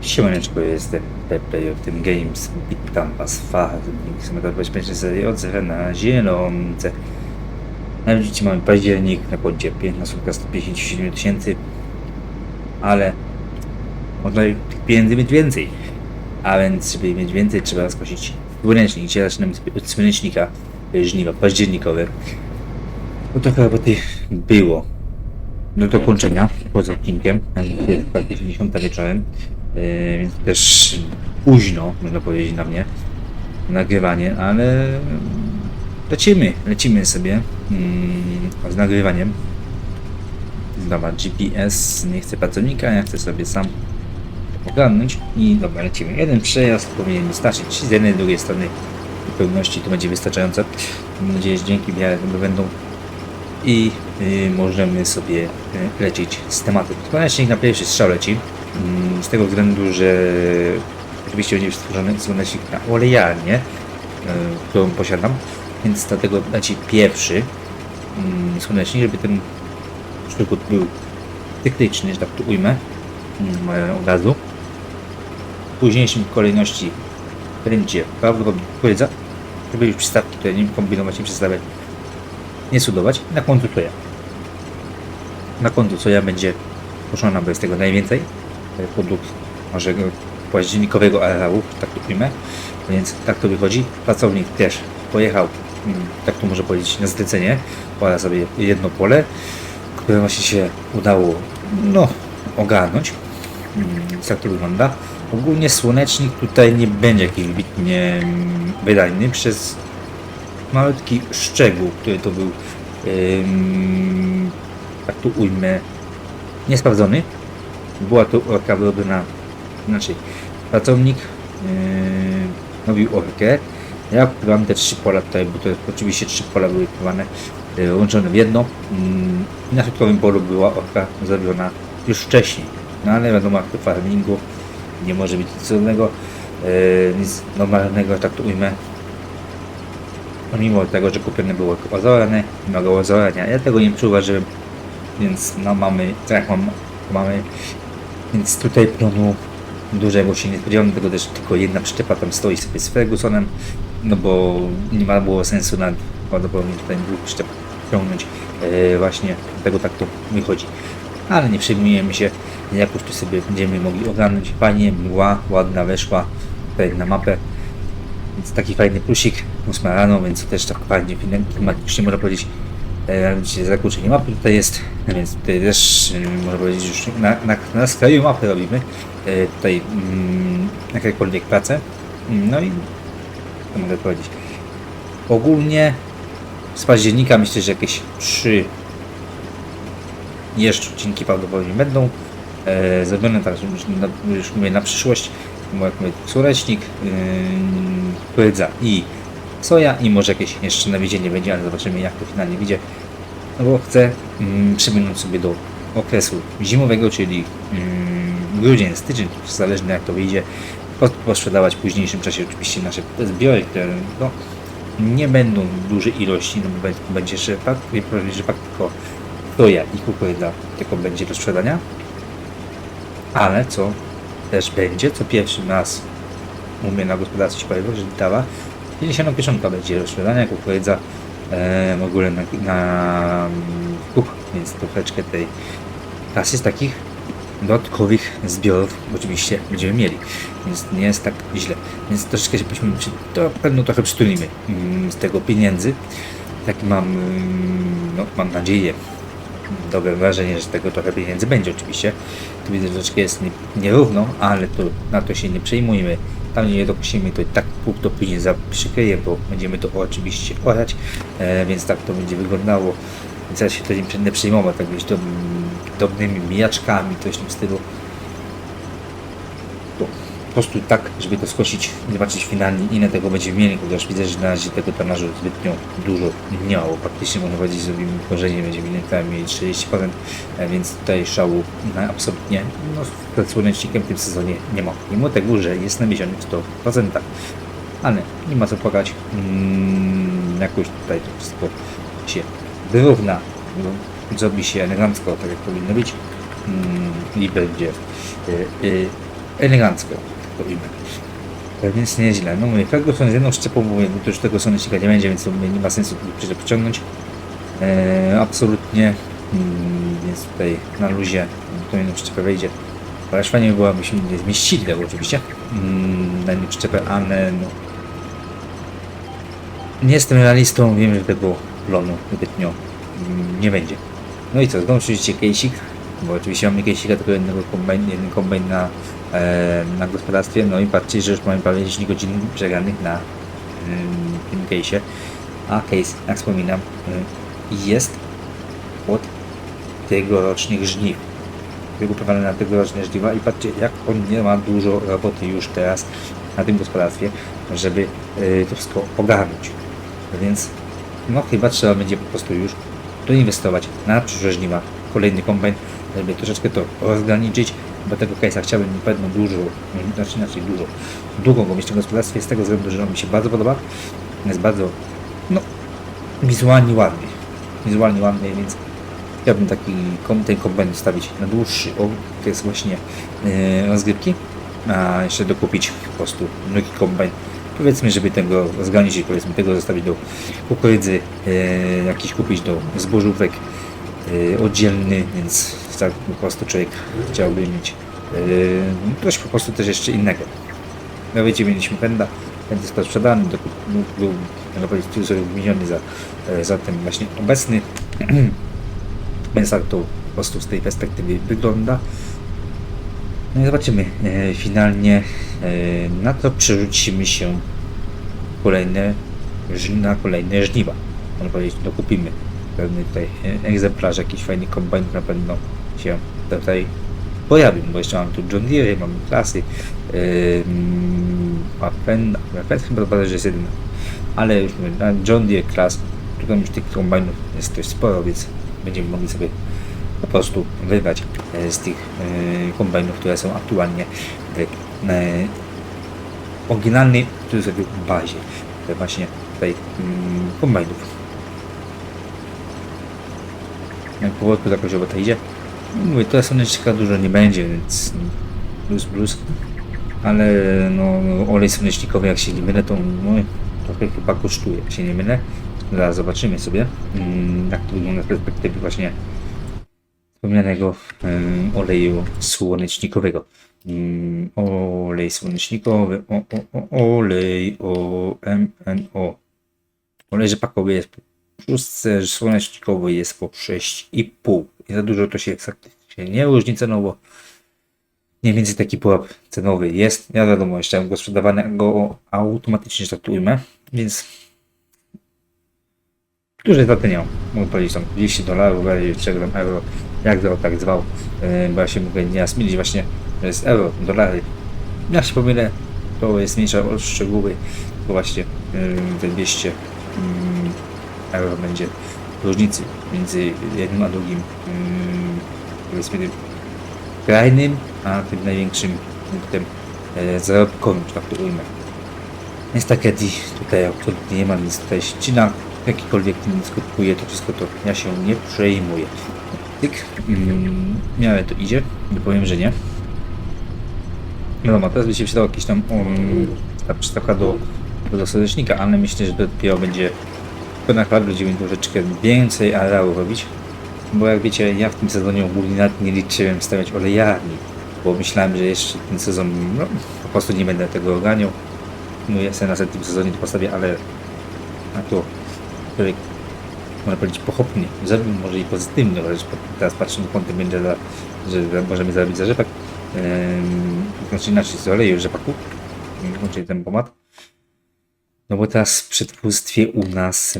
Siemaneczko, jestem Pepe tym Games. Witam was w Simulator Bezpiecznej serii od zera na zielonce. Na widzicie mamy październik, na koncie 15 157 tysięcy, ale można tych pieniędzy mieć więcej. A więc, żeby mieć więcej, trzeba skosić słonecznik. Dzisiaj zaczynamy od słonecznika żniwa październikowe. No trochę roboty było do dokończenia poza odcinkiem. Jest praktycznie 10 wieczorem, więc też późno, można powiedzieć na mnie, nagrywanie, ale lecimy, lecimy sobie yy, z nagrywaniem. Dobra, GPS, nie chcę pracownika, ja chcę sobie sam ogarnąć i dobra, lecimy. Jeden przejazd powinien wystarczyć z jednej drugiej strony w pełności to będzie wystarczające. Mam nadzieję, że dzięki wiele będą i y, możemy sobie y, lecieć z tematem. Słonecznik na pierwszy strzał leci, mm, z tego względu, że oczywiście będzie stworzony słonecznik na olejarnię, y, którą posiadam, więc dlatego leci pierwszy mm, słonecznik, żeby ten sztukut był cyklyczny, że tak to ujmę mm, od razu. W późniejszym kolejności będzie prawdopodobnie żeby już przystawki tutaj nie kombinować, nie przedstawiać nie sudować. Na końcu soja. Na końcu soja będzie poszona, bo jest tego najwięcej. Jest Produkt naszego październikowego areału, tak to ujmę. Więc tak to wychodzi. Pracownik też pojechał, mm, tak to może powiedzieć, na zlecenie. Pora sobie jedno pole, które właśnie się udało no, ogarnąć. Mm, Tak to wygląda. Ogólnie słonecznik tutaj nie będzie jakiś wybitnie mm, wydajny przez malutki szczegół, który to był, tak tu ujmę, niesprawdzony. Była to orka wyrobiona, znaczy pracownik yy, robił orkę. Ja kupowałem te trzy pola tutaj, bo to oczywiście trzy pola były kupowane, yy, łączone w jedno. Yy, na środkowym polu była orka zrobiona już wcześniej. No ale wiadomo, jak to farmingu nie może być nic cudownego, yy, nic normalnego, tak to ujmę pomimo tego, że kupione było ozorane, wymagało ozorania. Ja tego nie przyuważyłem, więc no mamy, tak jak mam, mamy, więc tutaj plonu dużego się nie spodziewam, tego też tylko jedna przyczepa tam stoi sobie z Fergusonem, no bo nie ma było sensu nad prawdopodobnie tutaj dwóch przyczep ciągnąć, e, właśnie tego tak to wychodzi. Ale nie przejmujemy się, jak już tu sobie będziemy mogli ogarnąć. Fajnie, mgła ładna weszła tutaj na mapę, więc taki fajny plusik, 8 rano, więc też tak fajnie klimatycznie można powiedzieć. E, Dzisiaj zakłócenie mapy tutaj jest, więc tutaj też e, można powiedzieć już na, na, na skraju mapy robimy e, tutaj mm, jakiekolwiek pracę. No i co mogę powiedzieć. Ogólnie z października myślę, że jakieś 3 jeszcze odcinki prawdopodobnie będą e, zrobione, tak już, na, już mówię na przyszłość, bo jak mówię, słonecznik, yy, i soja i może jakieś jeszcze nawiezienie będzie, ale zobaczymy jak to finalnie wyjdzie. No bo chcę mm, sobie do okresu zimowego, czyli mm, grudzień, styczeń, zależnie jak to wyjdzie, po- posprzedawać w późniejszym czasie oczywiście nasze zbiory, które no, nie będą dużej ilości, no bo będzie- że fakt tylko soja i kukurydza tylko będzie do sprzedania, ale co też będzie, co pierwszy raz u mnie na gospodarstwie paliwo, że dawa 51 będzie do sprzedania, kukurydza w ogóle na, na więc troszeczkę tej kasy z takich dodatkowych zbiorów oczywiście będziemy mieli, więc nie jest tak źle. Więc troszeczkę się byśmy, to pewno trochę przytulimy mm, z tego pieniędzy. Tak mam, mm, no, mam nadzieję, dobre wrażenie, że tego trochę pieniędzy będzie oczywiście. Tu widzę, że troszeczkę jest nie- nierówno, ale to, na to się nie przejmujmy. Tam nie dokosimy, to tak pług to później przykryje, bo będziemy to oczywiście orać, e, więc tak to będzie wyglądało. Więc ja się to nie będę przejmował tak dob, drobnymi mijaczkami, coś w tym stylu. Prostu tak, żeby to skosić i zobaczyć finalnie ile tego będziemy mieli, chociaż widzę, że na razie tego tonażu zbytnio dużo bo praktycznie można powiedzieć, że zrobimy korzenie, będziemy mieli tam mieli 40%, e, więc tutaj szału na absolutnie no, z słonecznikiem w tym sezonie nie ma. Mimo tego, że jest nawieziony w 100%, ale nie ma co płakać, mm, jakoś tutaj to wszystko się wyrówna, no, zrobi się elegancko, tak jak powinno być. Mm, i będzie y, y, elegancko, powiem. Tak Więc nieźle. No mówię, są z jedną szczepą, bo to już tego słonecznika nie będzie, więc nie ma sensu tu przyczep pociągnąć. E, absolutnie. Mm, więc tutaj na luzie to jedną przyczepę wejdzie. Ale fajnie by było, abyśmy nie zmieścili tego oczywiście mm, na jedną przyczepę, ale no. Nie jestem realistą, wiem, że tego plonu zbytnio mm, nie będzie. No i co, znowu oczywiście case'ik, bo oczywiście mamy case'ika tylko jednego kombajn, jeden kombajn na, e, na gospodarstwie, no i patrzcie, że już mamy prawie 10 godzin przegranych na mm, tym case'ie, a case, jak wspominam, jest od tegorocznych żniw. Wygłupowany na tegoroczne żniwa i patrzcie, jak on nie ma dużo roboty już teraz na tym gospodarstwie, żeby y, to wszystko ogarnąć. Więc no chyba trzeba będzie po prostu już doinwestować na przyszłe żniwa. Kolejny kombajn, żeby troszeczkę to rozgraniczyć, bo tego case'a chciałbym na pewno dużo, znaczy inaczej dużo, długo go mieć w gospodarstwie z tego względu, że on mi się bardzo podoba. Jest bardzo, no, wizualnie ładny. Wizualnie ładny, więc chciałbym taki kom, ten kombajn stawić na dłuższy okres właśnie e, rozgrywki, a jeszcze dokupić po prostu drugi kombajn. Powiedzmy, żeby tego rozgraniczyć, powiedzmy tego zostawić do kukurydzy, e, jakiś kupić do zbożówek e, oddzielny, więc tak po prostu człowiek chciałby mieć e, coś po prostu też jeszcze innego. No wiecie, mieliśmy pęda, pęd został sprzedany, dokup, był, był w cudzysłowie wymieniony za, e, za ten właśnie obecny. Więc tak to po prostu z tej perspektywy wygląda. No i zobaczymy. E, finalnie e, na to przerzucimy się kolejne, na kolejne żniwa. Można powiedzieć, dokupimy pewny tutaj e, egzemplarz, jakiś fajny kombajn na pewno się tutaj pojawił, bo jeszcze mam tu John Deere, mamy klasy, yy, Apen, Apen chyba chyba że jest jeden, ale już mówię, na John Deere klas, tutaj już tych kombajnów jest dość sporo, więc będziemy mogli sobie po prostu wybrać e, z tych e, kombajnów, które są aktualnie w e, oryginalnej cudzysłowie bazie właśnie tutaj mm, kombajnów. Jak powolutku jakoś robota idzie. Mówię, to słonecznika dużo nie będzie, więc plus plus. Ale no, no olej słonecznikowy jak się nie mylę, to no, trochę chyba kosztuje, jak się nie mylę. Zaraz zobaczymy sobie, mm, jak to wygląda z perspektywy właśnie wspomnianego oleju słonecznikowego. Mm, olej słonecznikowy, o, o, o, olej o MNO. Olej rzepakowy jest po szóstce, słonecznikowy jest po 6,5. Za dużo to się faktycznie nie różni cenowo. Mniej więcej taki pułap cenowy jest. Ja wiadomo, jeszcze go sprzedawanego automatycznie statujmy, więc duże straty nie. Mogę powiedzieć tam 200 dolarów, 3 euro, jak to tak zwał, yy, bo ja się mogę nie mylić właśnie, że jest euro, dolary. Jak się pomylę, to jest mniejsza o szczegóły, bo właśnie yy, te 200 mm, euro będzie różnicy między jednym a drugim, mm, powiedzmy, tym skrajnym, a tym największym punktem e, zarobkowym, że tak to ujmę. Jest takie tutaj absolutnie nie ma nic tutaj ścina, jakikolwiek nie skutkuje, to wszystko to ja się nie przejmuję. Tyk, mm, miarę to idzie, nie powiem, że nie. Wiadomo, teraz by się przydał jakiś tam um, ta przystawka do, do słonecznika, ale myślę, że dopiero będzie to naprawdę będziemy troszeczkę więcej areału robić. Bo jak wiecie, ja w tym sezonie ogólnie nawet nie liczyłem stawiać olejarni, bo myślałem, że jeszcze ten sezon no, po prostu nie będę tego oganiał. No ja sobie na następnym sezonie to postawię, ale na to człowiek można powiedzieć pochopnie zrobił, może i pozytywnie, chociaż teraz patrzę do kątem będzie, za, że możemy zrobić zarzepek. Ehm, znaczy inaczej z oleju rzepaku, czyli ten pomad. No bo teraz w przetwórstwie u nas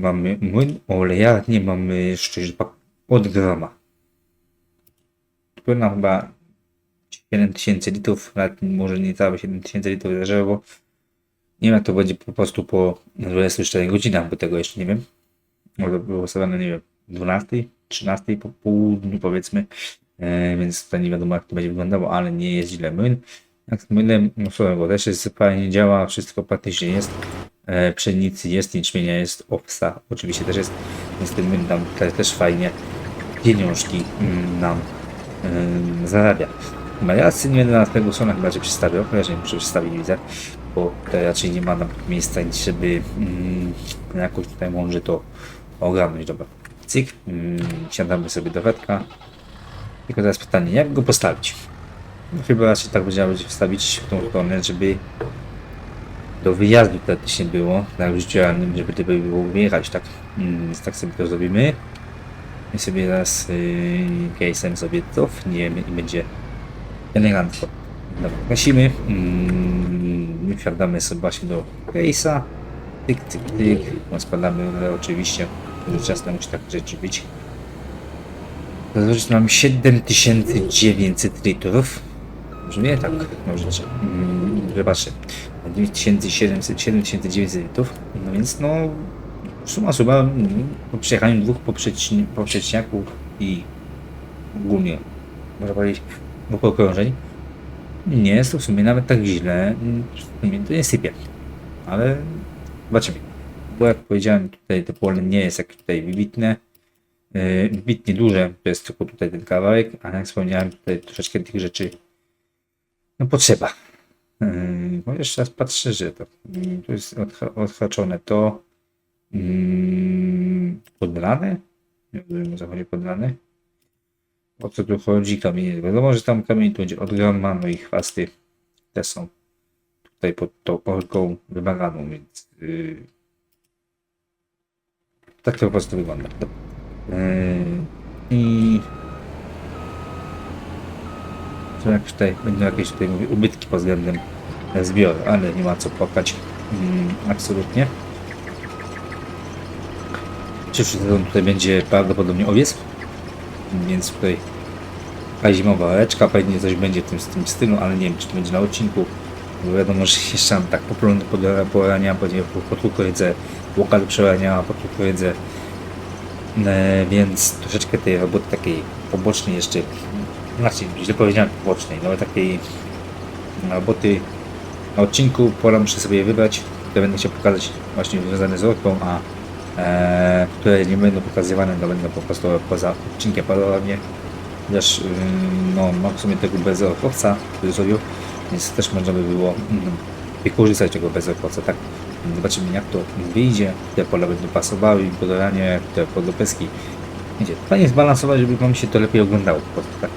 mamy młyn olejarnie, mamy jeszcze rzepak od grama. Płyna chyba 7000 litrów, nawet może nie całe 7000 litrów zależy, bo nie wiem to będzie po prostu po 24 godzinach, bo tego jeszcze nie wiem. Może było ustawione, nie wiem, 12, 13 po południu powiedzmy, e, więc tutaj nie wiadomo jak to będzie wyglądało, ale nie jest źle młyn. Jak z słuchaj, bo też jest fajnie działa, wszystko praktycznie jest. E, pszenicy jest, jęczmienia jest, owsa oczywiście też jest, młyn nam te- też fajnie pieniążki mm, nam em, zarabia. Mariacy nie będę na tego sona chyba, że przedstawiał, nie muszę przedstawić, widzę, bo tutaj raczej nie ma nam miejsca, żeby mm, jakoś tutaj może to ogarnąć. Dobra, cyk, mm, siadamy sobie do wetka. Tylko teraz pytanie, jak go postawić? No, chyba raczej tak będziemy wstawić tą stronę, żeby do wyjazdu praktycznie było, tak w życiu realnym, żeby to było wyjechać, tak? Mm, Więc tak sobie to zrobimy. I sobie teraz yy, case'em sobie cofniemy i będzie elegancko. Dobra, gasimy. Mm, wsiadamy sobie właśnie do case'a. Tyk, tyk, tyk. No, spadamy, ale oczywiście dużo czasem musi tak rzeczy być. Zaznaczyć mam 7900 litrów. Może nie tak, może mm, wybaczcie. 9700, 7900 litrów. No więc no suma summarum po przejechaniu dwóch poprzeczni, poprzeczniaków i ogólnie można powiedzieć dwóch okrążeń nie jest to w sumie nawet tak źle. Sumie to nie sypie. Ale zobaczymy. Bo jak powiedziałem tutaj to pole nie jest jak tutaj wybitne. Yy, wybitnie duże, to jest tylko tutaj ten kawałek, a jak wspomniałem tutaj troszeczkę tych rzeczy no potrzeba. Yy, bo jeszcze raz patrzę, że to tu jest odha odhaczone to yy, podlane. Nie wiem, co chodzi podlane. O co tu chodzi? Kamienie. Wiadomo, że tam kamień tu będzie od no i chwasty te są tutaj pod tą orką wymaganą, więc yy, tak to po prostu wygląda. Yy, I to jak tutaj będą jakieś tutaj mówię, ubytki pod względem zbioru, ale nie ma co płakać. Mm, absolutnie. Przyszły sezon tutaj będzie prawdopodobnie owiec, więc tutaj taka zimowa leczka, pewnie coś będzie w tym, w tym stylu, ale nie wiem czy to będzie na odcinku. Bo wiadomo, że jeszcze mam tak poprawne porania, po kukurydzę, łoka do przełania, po kukurydzę, e, więc troszeczkę tej roboty takiej pobocznej jeszcze, znaczy źle powiedziałem pobocznej, no takiej roboty na odcinku pora muszę sobie wybrać, które będę chciał pokazać właśnie związane z orką, a e, które nie będą pokazywane, to będą po prostu poza odcinkiem podobnie. Chociaż ym, no, mam w sumie tego bezorkowca w cudzysłowie, więc też można by było mm, wykorzystać tego bezorkowca, tak? Zobaczymy jak to wyjdzie, te pola będą pasowały, podolanie, te podopeski. Wiecie, fajnie zbalansować, żeby wam się to lepiej oglądało po prostu, tak?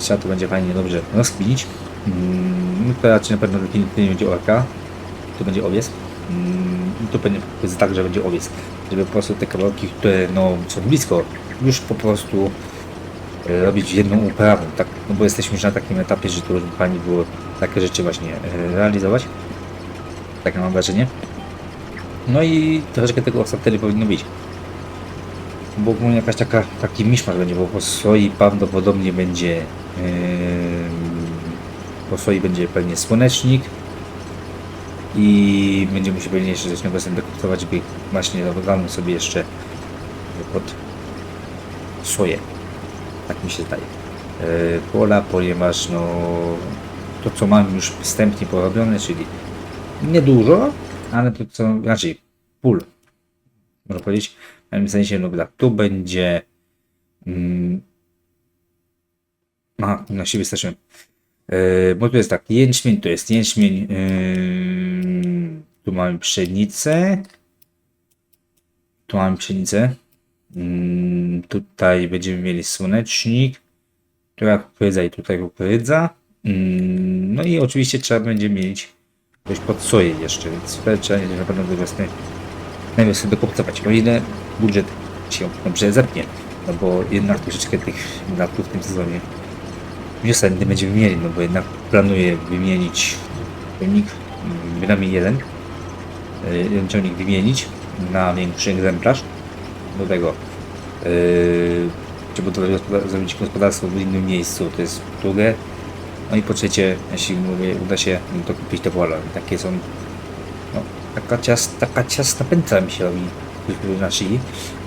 Trzeba to będzie fajnie dobrze rozkminić. Mm, to raczej na pewno definitywnie będzie orka, to będzie owiec. Mm, to będzie jest tak, że będzie owiec, żeby po prostu te kawałki, które no, są blisko, już po prostu e, robić jedną uprawą, tak? No bo jesteśmy już na takim etapie, że tu fajnie było takie rzeczy właśnie e, realizować. Takie mam wrażenie. No i troszeczkę tego wtedy powinno być. Bo ogólnie jakaś taka, taki miszmasz będzie, bo po swojej prawdopodobnie będzie po swojej będzie pewnie słonecznik i będziemy musieli pewnie jeszcze coś nowego dekoptować, żeby właśnie ogarnąć sobie jeszcze pod soję. Tak mi się zdaje. Yy, pola, ponieważ no to co mam już wstępnie porobione, czyli niedużo, ale to co, raczej pól, można powiedzieć, w tym sensie, no tu będzie mm, a, na siebie wystarczyłem. Yy, bo tu jest tak, jęczmień, to jest jęczmień, yy, tu mamy pszenicę, tu mamy pszenicę, yy, tutaj będziemy mieli słonecznik, tu jak kukurydza i tutaj kukurydza, yy, no i oczywiście trzeba będzie mieć coś pod soję jeszcze, więc trzeba będzie na pewno do wiosny najpierw sobie dokopcować, o ile budżet się dobrze zepnie, no bo jednak troszeczkę tych wydatków w tym sezonie wiosenny będziemy mieli, no bo jednak planuję wymienić mm, bynajmniej jeden, y, jeden ciągnik wymienić na większy egzemplarz, do tego yy, trzeba to gospodar- zrobić gospodarstwo w innym miejscu, to jest drugie, no i po trzecie, jeśli mówię, uda się to kupić te pola. Takie są, no, taka, cias, taka ciasna pętla mi się robi na szyi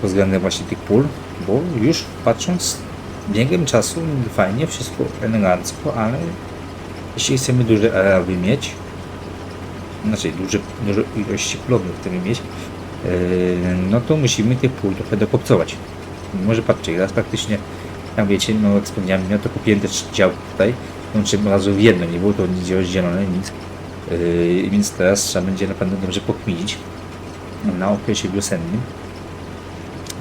pod względem właśnie tych pól, bo już patrząc biegiem czasu fajnie, wszystko elegancko, ale jeśli chcemy duże areały mieć, znaczy duże ilości plodów chcemy mieć, yy, no to musimy tych pól trochę dokopcować. Może patrzcie, raz praktycznie, jak wiecie, no jak wspomniałem, ja to kupiłem też dział tutaj, łączymy od razu w jedno, nie było to nigdzie rozdzielone, nic. Yy, więc teraz trzeba będzie na pewno dobrze pokminić na okresie wiosennym,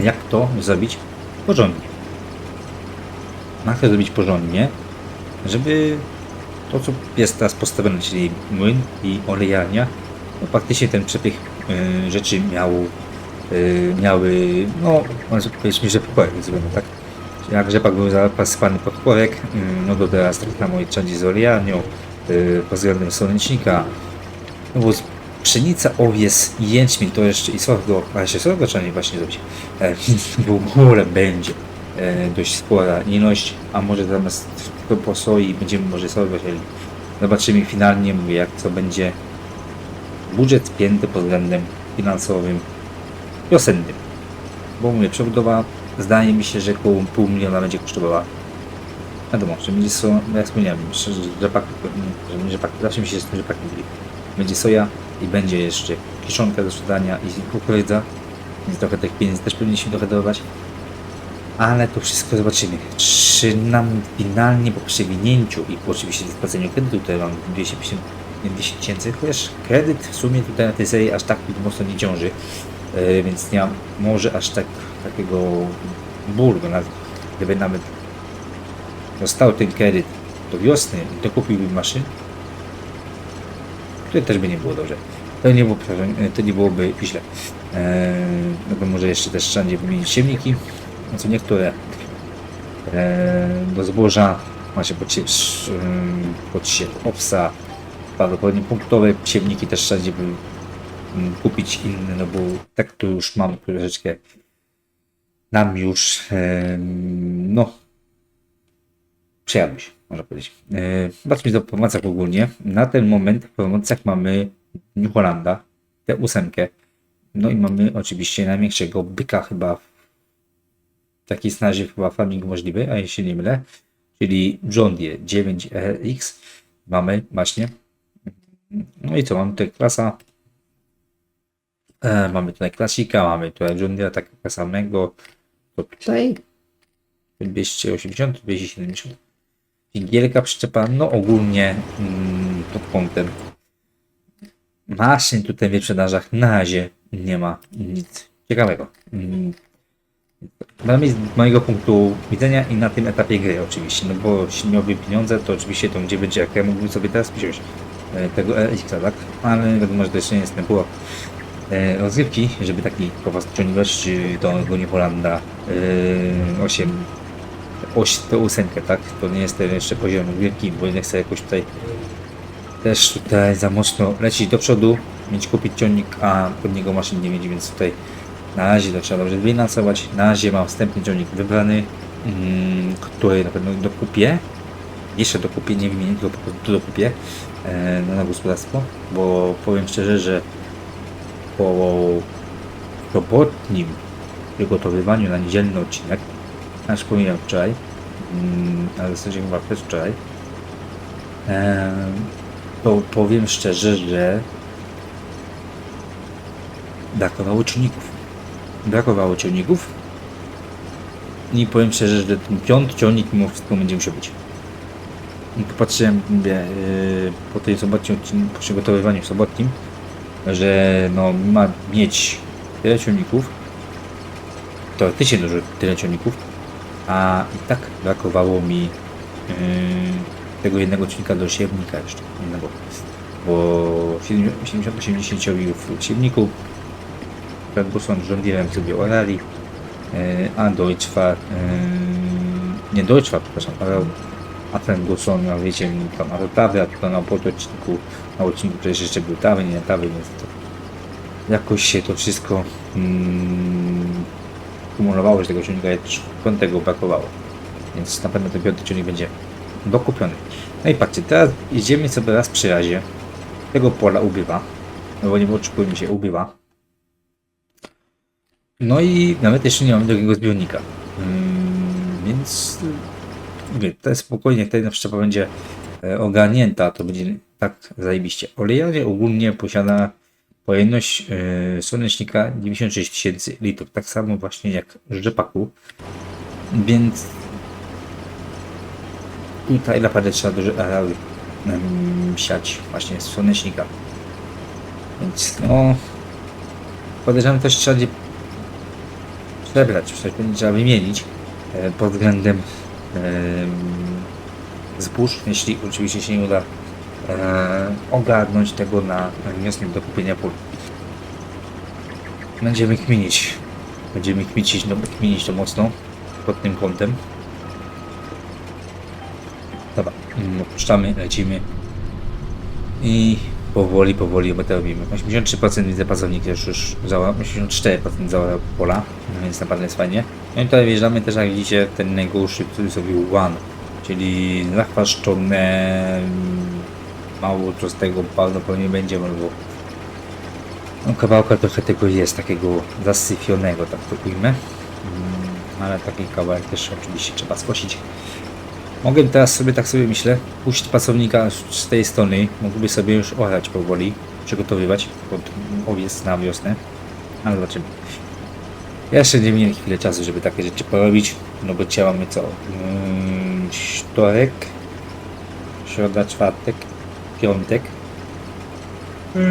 jak to zrobić porządnie. To zrobić porządnie, żeby to, co jest teraz postawione, czyli młyn i olejarnia, no faktycznie ten przebieg y, rzeczy miał, y, miały, no, powiedzmy, że zrobiony, tak? Jak rzepak był zapasypany pod korek, y, no to teraz tak i trzeba z olejarnią, y, pod względem słonecznika, no bo pszenica, owies i jęczmień to jeszcze i sorgo, a jeszcze sorgo trzeba nie właśnie zrobić, e, w ogóle będzie dość spora ilość, a może zamiast tylko po soi będziemy może chcieli. Zobaczymy finalnie, mówię, jak to będzie budżet spięty pod względem finansowym wiosennym. Bo mówię, przebudowa zdaje mi się, że około pół miliona będzie kosztowała. Wiadomo, że będzie so, no jak wspomniałem, rzepak, rzepak, zawsze mi się z tym rzepakiem byli. Będzie soja i będzie jeszcze kiszonka do sprzedania i kukurydza, więc trochę tych pieniędzy też powinniśmy trochę darować. Ale to wszystko zobaczymy. Czy nam finalnie po przewinięciu i oczywiście spłaceniu kredytu, tutaj mam 250 nie, 200 tysięcy, chociaż kredyt w sumie tutaj na tej serii aż tak mocno nie ciąży, yy, więc nie mam może aż tak takiego bólu, nawet gdyby nawet dostał ten kredyt do wiosny i dokupiłbym maszyn, to też by nie było dobrze. To nie, było, e, to nie byłoby źle. Eee, no to może jeszcze też trzeba będzie wymienić siemniki, no co niektóre do zboża macie ym, podsiew owsa, prawdopodobnie punktowe siemniki też trzeba by mm, kupić inne, no bo tak to już mam troszeczkę nam już no przejadłeś, można powiedzieć. E, Zobaczmy do pomocach ogólnie. Na ten moment w pomocach mamy New Hollanda, tę ósemkę. No i mamy oczywiście największego byka chyba w takiej snaży chyba farming możliwy, a jeśli nie mylę, czyli John Deere 9RX. Mamy właśnie. No i co, mamy tutaj klasa. E, mamy tutaj klasika, mamy tutaj John Deere takiego samego. To tutaj 280, 270. Figielka przyczepa, no ogólnie mm, pod kątem maszyn tutaj w sprzedażach na razie nie ma nic ciekawego. Mm. Przynajmniej z mojego punktu widzenia i na tym etapie gry oczywiście, no bo jeśli miałbym pieniądze, to oczywiście to gdzie będzie, jak ja mógłbym sobie teraz wziąć e, tego RX-a, tak? Ale wiadomo, że to jeszcze nie było e, rozgrywki, żeby taki powas ciągłość do Goni Holanda e, 8 oś, ósemkę, tak? To nie jest jeszcze poziom wielki, bo nie chcę jakoś tutaj też tutaj za mocno lecieć do przodu, mieć kupić ciągnik, a pod niego maszyn nie mieć, więc tutaj na razie to trzeba dobrze wybilansować. Na razie mam wstępny ciągnik wybrany, mm, który na pewno dokupię. Jeszcze dokupię, nie wymienię, tylko po prostu dokupię e, na gospodarstwo, bo powiem szczerze, że po robotnim przygotowywaniu na niedzielny odcinek, a wspominałem wczoraj, mm, ale w zasadzie chyba też wczoraj, e, to powiem szczerze, że brakowało czynników. Brakowało ciągników. I powiem szczerze, że ten piąty ciągnik mimo wszystko będzie musiał być. I popatrzyłem mówię, yy, po tej sobotnim po przygotowywaniu sobotnim, że no ma mieć tyle ciągników, teoretycznie dużo tyle ciągników, a i tak brakowało mi yy, tego jednego ciągnika do siewnika jeszcze innego, bo 70-80 ciągników siewników Ferguson Deerem sobie orali, e, a Deutschfahrt, e, nie Deutschfahrt, przepraszam, a Ferguson, no wiecie, tam na tawy, a to na pododcinku, na odcinku przecież jeszcze był tawy, nie tawy, więc to jakoś się to wszystko mm, kumulowało, że tego też piątego brakowało. Więc na pewno ten piąty ciągnik będzie dokupiony. No i patrzcie, teraz idziemy sobie raz przy razie. Tego pola ubywa, no bo nie oczekujmy się, ubywa. No i nawet jeszcze nie mamy drugiego zbiornika. Mm, więc to jest spokojnie, jak ta jedna przyczepa będzie e, ogarnięta, to będzie tak zajebiście. Olejarnia ogólnie posiada pojemność e, słonecznika 96 tysięcy litrów, tak samo właśnie jak rzepaku. Więc tutaj naprawdę trzeba dużo e, em, siać właśnie z słonecznika. Więc no podejrzewam też trzeba przebrać, trzeba wymienić e, pod względem em, zbóż, jeśli oczywiście się nie uda e, ogarnąć tego na wniosek do kupienia pól. Będziemy kminić. Będziemy kminić, no, kminić to mocno pod tym kątem. Dobra, mm, opuszczamy, lecimy i powoli, powoli my to robimy. 83% widzę pracownik już, już zała, 84% zała pola, no więc naprawdę jest fajnie. No i tutaj wjeżdżamy też, jak widzicie, ten najgorszy, który zrobił one, czyli zachwaszczone, mm, mało co z tego prawdopodobnie będzie, bo no, kawałka trochę tego jest, takiego zasyfionego, tak to ujmę. Mm, Ale taki kawałek też oczywiście trzeba skosić. Mogę teraz sobie, tak sobie myślę, puścić pracownika z tej strony, mógłby sobie już orać powoli, przygotowywać pod owiec na wiosnę, ale zobaczymy. Jeszcze nie mieli chwilę czasu, żeby takie rzeczy porobić, no bo dzisiaj mamy co? Mm, Wtorek, środa, czwartek, piątek.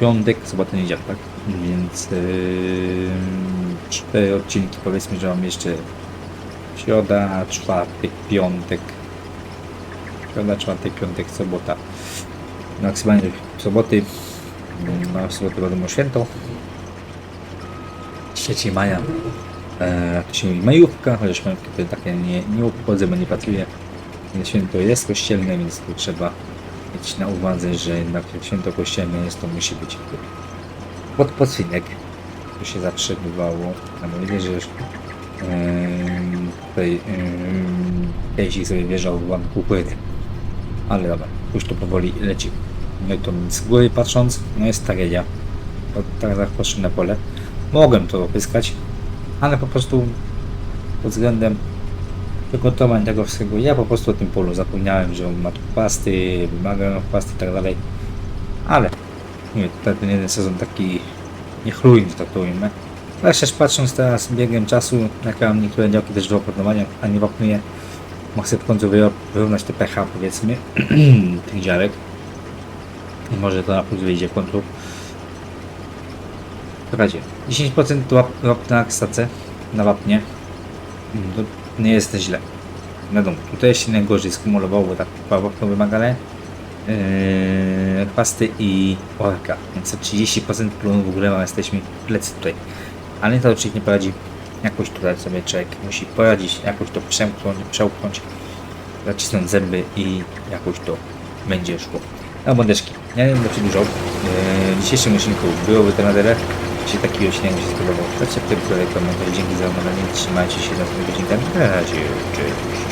Piątek, sobota, niedziela, tak? Więc yy, cztery odcinki powiedzmy, że mam jeszcze środa, czwartek, piątek. Środa, czwartek, piątek, sobota. Maksymalnie soboty. No, w sobotę wiadomo święto. 3 maja. E, to się mówi, majówka, chociaż majówki to takie nie, nie obchodzę, bo nie pracuję. Święto jest kościelne, więc tu trzeba mieć na uwadze, że jednak święto kościelne jest, to musi być pod podsynek. To się zawsze bywało. A bo widzę, że tutaj Casey sobie wjeżdżał w łamku płyny. Ale dobra, już to powoli leci. No i to z góry patrząc, no jest tragedia. Bo tak zachoczone pole. Mogłem to opyskać, ale po prostu pod względem przygotowań tego wszystkiego, ja po prostu o tym polu zapomniałem, że on ma tu pasty, wymaga pasty i tak dalej. Ale nie, tutaj ten jeden sezon taki niechlujny, tak to ujmę. Ale też patrząc teraz biegiem czasu, jak ja mam niektóre działki też do oportowania, a nie wapnuję, mogę sobie w końcu wyrównać te pH powiedzmy tych działek. I może to na plus wyjdzie w końcu. Słuchajcie, 10% łap, łap na ksace, na wapnie, Mm, to nie jest źle. Wiadomo, tutaj się najgorzej skumulowało, bo tak wapno wymagane. Yy, chwasty i orka, więc o 30% plonu w ogóle jesteśmy plecy tutaj. Ale to oczywiście nie poradzi. Jakoś tutaj sobie człowiek musi poradzić, jakoś to przemknąć, przełknąć, zacisnąć zęby i jakoś to będzie szło. No mordeczki, ja nie dużo. Yy, w dzisiejszym odcinku byłoby to na tyle. Jeśli taki odcinek się spodobał, dajcie w tym komentarz. Dzięki za oglądanie, trzymajcie się na tym godzinkę. Na razie, cześć.